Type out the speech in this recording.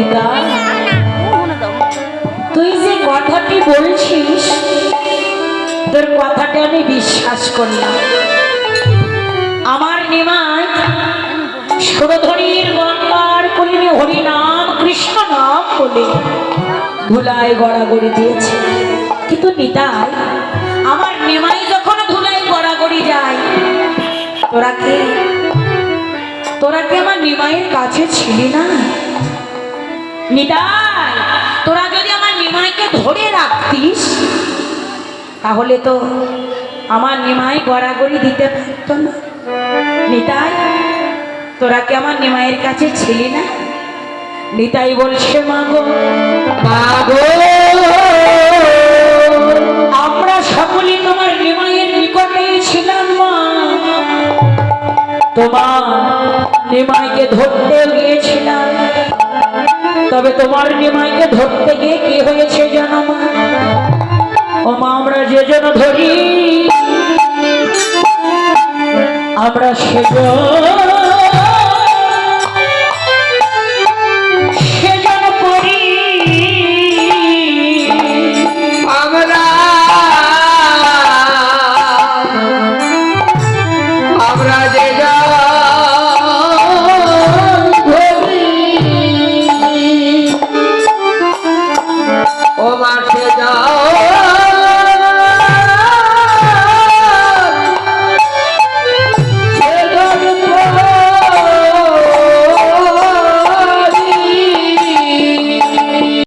নিতা তুই যে কথাটি বলছিস, তোর কথাটা আমি বিশ্বাস করলাম। আমার নিমাই সুরধনীর গঙ্গার কলিনে হরিনাম, কৃষ্ণ নাম বলে ধুলায় গড়াগড়ি দিয়েছে। কিন্তু নিতাই, আমার নিমাই যখন ধুলায় গড়াগড়ি যায়, তোরা কে? তোরা কি আমার নিমাইয়ের কাছে ছিলি না? নিতাই, তোরা যদি আমার নিমাইকে ধরে রাখতিস, তাহলে তো আমার নিমাই গড়াগড়ি দিতে পারতো না। নিতাই, তোরা কি আমার নিমাইয়ের কাছে ছিলি না? নিতাই বলছে, মাগো মাগো, আমরা সকলে তোমার নিমাইয়ের নিকটেই ছিলাম, মা। তোমার নিমাইকে ধরতে গিয়েছিলাম। তবে তোমার নিমাইকে ধরতে গিয়ে কি হয়েছে জানো মা? ও মা, আমরা যে যেন ধরি, আমরা সেজন